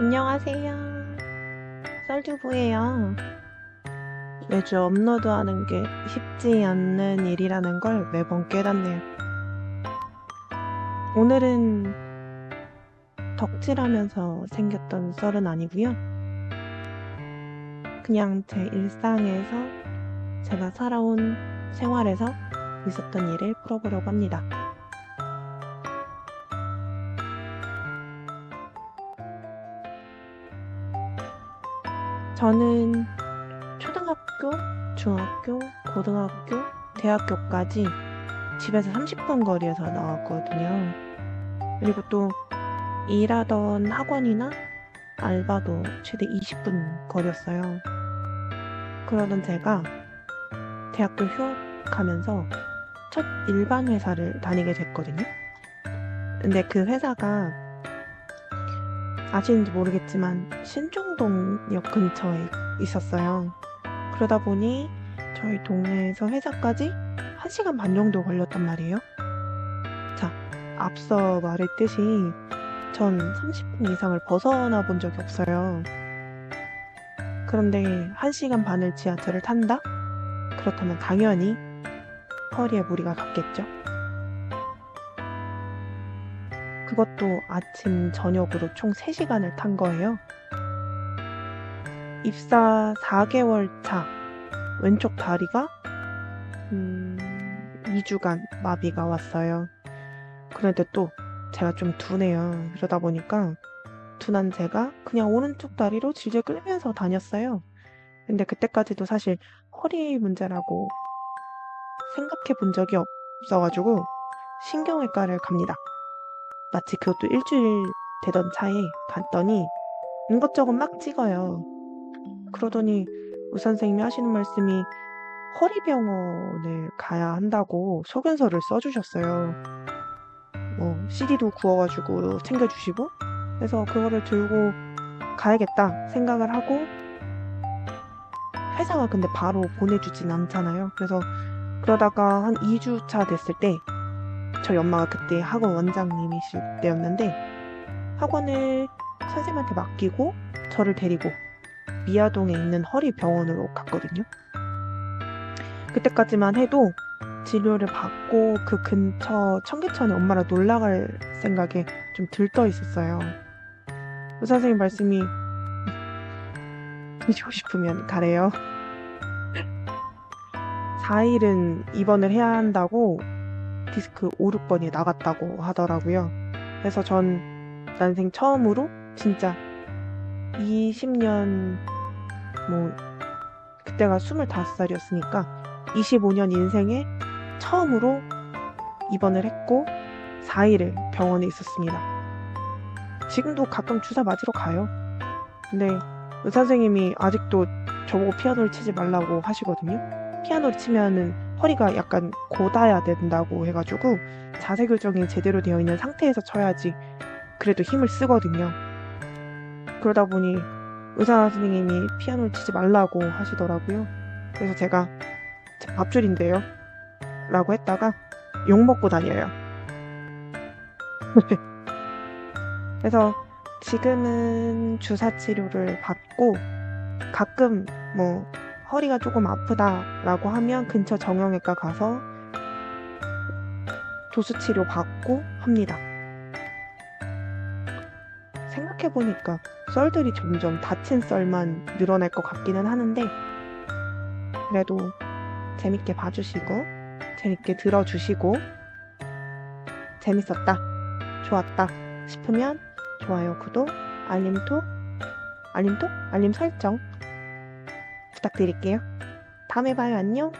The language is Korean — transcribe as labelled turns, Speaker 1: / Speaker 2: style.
Speaker 1: 안녕하세요. 썰주부예요. 매주 업로드하는 게 쉽지 않는 일이라는 걸 매번 깨닫네요. 오늘은 덕질하면서 생겼던 썰은 아니고요. 그냥 제 일상에서 제가 살아온 생활에서 있었던 일을 풀어보려고 합니다. 저는 초등학교, 중학교, 고등학교, 대학교까지 집에서 30분 거리에서 나왔거든요. 그리고 또 일하던 학원이나 알바도 최대 20분 거리였어요. 그러던 제가 대학교 휴학하면서 첫 일반 회사를 다니게 됐거든요. 근데 그 회사가 아시는지 모르겠지만 신종동역 근처에 있었어요. 그러다 보니 저희 동네에서 회사까지 1시간 반 정도 걸렸단 말이에요. 자, 앞서 말했듯이 전 30분 이상을 벗어나 본 적이 없어요. 그런데 1시간 반을 지하철을 탄다? 그렇다면 당연히 허리에 무리가 갔겠죠. 그것도 아침, 저녁으로 총 3시간을 탄 거예요. 입사 4개월 차, 왼쪽 다리가, 음, 2주간 마비가 왔어요. 그런데 또 제가 좀 둔해요. 그러다 보니까 둔한 제가 그냥 오른쪽 다리로 질질 끌면서 다녔어요. 근데 그때까지도 사실 허리 문제라고 생각해 본 적이 없어가지고 신경외과를 갑니다. 마치 그것도 일주일 되던 차에 갔더니 이것저것 막 찍어요. 그러더니 의사 선생님이 하시는 말씀이 허리병원을 가야 한다고 소견서를 써주셨어요. 뭐 CD도 구워가지고 챙겨주시고 그래서 그거를 들고 가야겠다 생각을 하고 회사가 근데 바로 보내주진 않잖아요. 그래서 그러다가 한 2주 차 됐을 때 저희 엄마가 그때 학원 원장님이실 때였는데 학원을 선생님한테 맡기고 저를 데리고 미아동에 있는 허리병원으로 갔거든요. 그때까지만 해도 진료를 받고 그 근처 청계천에 엄마랑 놀러 갈 생각에 좀 들떠 있었어요. 의사 선생님 말씀이 드시고 싶으면 가래요. 4일은 입원을 해야 한다고 디스크 5, 6번이 나갔다고 하더라고요. 그래서 전 난생 처음으로 진짜 20년 뭐 그때가 25살이었으니까 25년 인생에 처음으로 입원을 했고 4일을 병원에 있었습니다. 지금도 가끔 주사 맞으러 가요. 근데 의사 선생님이 아직도 저보고 피아노를 치지 말라고 하시거든요. 피아노를 치면은 허리가 약간 곧아야 된다고 해가지고 자세 교정이 제대로 되어 있는 상태에서 쳐야지 그래도 힘을 쓰거든요. 그러다 보니 의사 선생님이 피아노를 치지 말라고 하시더라고요. 그래서 제가 제 밥줄인데요. 라고 했다가 욕 먹고 다녀요. 그래서 지금은 주사 치료를 받고 가끔 뭐 허리가 조금 아프다라고 하면 근처 정형외과 가서 도수 치료 받고 합니다. 생각해보니까 썰들이 점점 다친 썰만 늘어날 것 같기는 하는데 그래도 재밌게 봐주시고 재밌게 들어주시고 재밌었다, 좋았다 싶으면 좋아요, 구독, 알림톡, 알림톡, 알림 설정 부탁드릴게요. 다음에 봐요. 안녕.